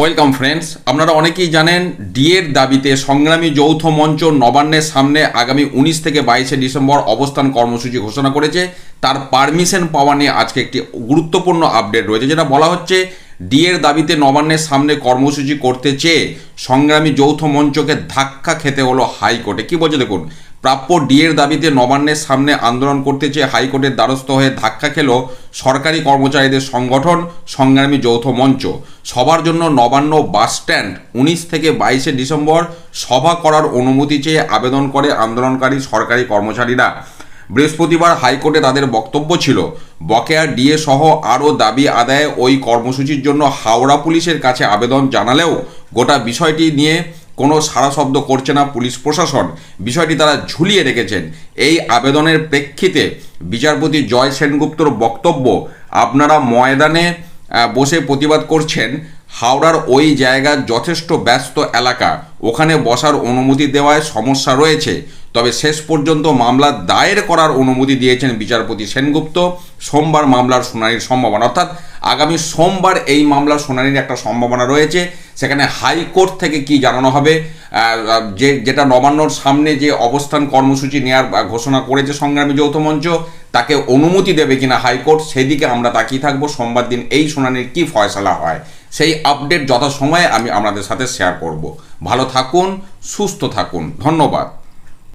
Welcome friends আপনারা অনেকেই জানেন ডিএর দাবিতে সংগ্রামী যৌথ মঞ্চ নবান্নের সামনে আগামী উনিশ থেকে বাইশে ডিসেম্বর অবস্থান কর্মসূচি ঘোষণা করেছে। তার পারমিশন পাওয়া নিয়ে আজকে একটি গুরুত্বপূর্ণ আপডেট রয়েছে, যেটা বলা হচ্ছে ডিএর দাবিতে নবান্নের সামনে কর্মসূচি করতে চেয়ে সংগ্রামী যৌথ মঞ্চকে ধাক্কা খেতে হলো হাইকোর্টে। কি বলছে দেখুন প্রাপ্য ডিএর দাবিতে নবান্নের সামনে আন্দোলন করতে চেয়ে হাইকোর্টের দ্বারস্থ হয়ে ধাক্কা খেল সরকারি কর্মচারীদের সংগঠন সংগ্রামী যৌথ মঞ্চ। সবার জন্য নবান্ন বাস স্ট্যান্ড উনিশ থেকে বাইশে ডিসেম্বর সভা করার অনুমতি চেয়ে আবেদন করে আন্দোলনকারী সরকারি কর্মচারীরা। বৃহস্পতিবার হাইকোর্টে তাদের বক্তব্য ছিল, বকেয়া ডিএ সহ আরও দাবি আদায়ে ওই কর্মসূচির জন্য হাওড়া পুলিশের কাছে আবেদন জানালেও গোটা বিষয়টি নিয়ে কোনো সারা শব্দ করছে না পুলিশ প্রশাসন। বিষয়টি তারা ঝুলিয়ে রেখেছেন। এই আবেদনের প্রেক্ষিতে বিচারপতি জয় সেনগুপ্তর বক্তব্য, আপনারা ময়দানে বসে প্রতিবাদ করছেন হাওড়ার ওই জায়গা যথেষ্ট ব্যস্ত এলাকা। ওখানে বসার অনুমতি দেওয়ায় সমস্যা রয়েছে। তবে শেষ পর্যন্ত মামলা দায়ের করার অনুমতি দিয়েছেন বিচারপতি সেনগুপ্ত। সোমবার মামলার শুনানির সম্ভাবনা, অর্থাৎ আগামী সোমবার এই মামলার শুনানির একটা সম্ভাবনা রয়েছে। সেখানে হাইকোর্ট থেকে কি জানানো হবে? যে, যেটা নবান্নর সামনে যে অবস্থান কর্মসূচি নেওয়ার ঘোষণা করেছে সংগ্রামী যৌথ মঞ্চ, তাকে অনুমতি দেবে কিনা হাইকোর্ট, সেদিকে আমরা তাকিয়ে থাকব। সোমবার দিন এই শুনানির কি ফয়সলা হয়? সেই আপডেট যথাসময়ে আমি আপনাদের সাথে শেয়ার করব। ভালো থাকুন সুস্থ থাকুন। ধন্যবাদ।